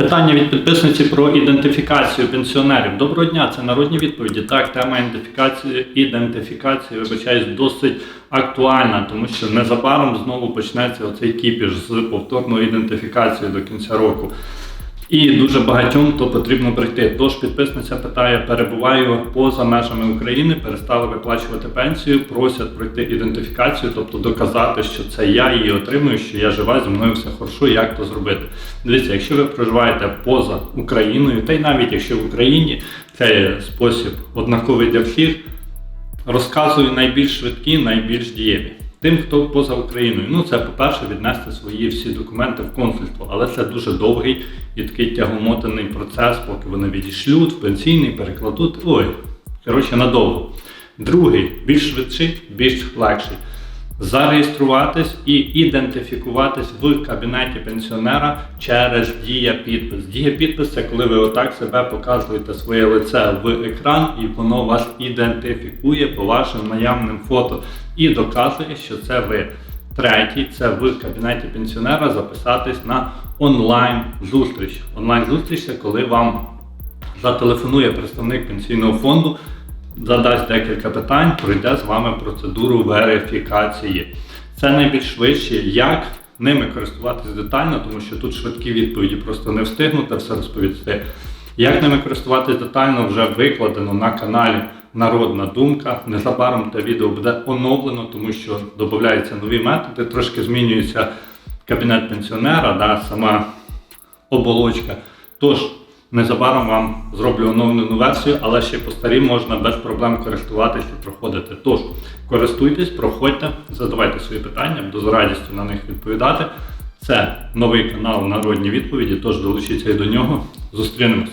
Питання від підписниці про ідентифікацію пенсіонерів. Доброго дня, це народні відповіді. Так, тема ідентифікації, ідентифікації, вибачаюсь, досить актуальна, тому що незабаром знову почнеться оцей кіпіш з повторною ідентифікацією до кінця року. І дуже багатьом то потрібно прийти. Тож підписниця питає: перебуваю поза межами України, перестали виплачувати пенсію, просять пройти ідентифікацію, тобто доказати, що це я її отримую, що я жива, зі мною все хорошо, як то зробити. Дивіться, якщо ви проживаєте поза Україною, та й навіть якщо в Україні цей спосіб однаковий для всіх, розказую найбільш швидкі, найбільш дієві. Тим, хто поза Україною, ну це по-перше, віднести свої всі документи в консульство, але це дуже довгий і такий тягомотаний процес, поки вони відійшлють, в пенсійний, перекладуть. Ой, коротше, надовго. Другий, більш швидший, більш легший. Зареєструватись і ідентифікуватись в кабінеті пенсіонера через дія підпис. Дія підпис це коли ви отак себе показуєте своє лице в екран, і воно вас ідентифікує по вашим наявним фото і доказує, що це ви. Третій це в кабінеті пенсіонера записатись на онлайн зустріч. Онлайн зустріч це коли вам зателефонує представник пенсійного фонду, задасть декілька питань, пройде з вами процедуру верифікації. Це найбільш швидше, як ними користуватись детально, тому що тут швидкі відповіді просто не встигнути все розповісти. Як ними користуватись детально вже викладено на каналі Народна Думка. Незабаром те відео буде оновлено, тому що додаються нові методи, трошки змінюється кабінет пенсіонера, да, сама оболочка. Тож, незабаром вам зроблю оновлену версію, але ще по старій можна без проблем користуватися і проходити. Тож, користуйтесь, проходьте, задавайте свої питання, буду з радістю на них відповідати. Це новий канал Народні відповіді, тож долучіться і до нього. Зустрінемось.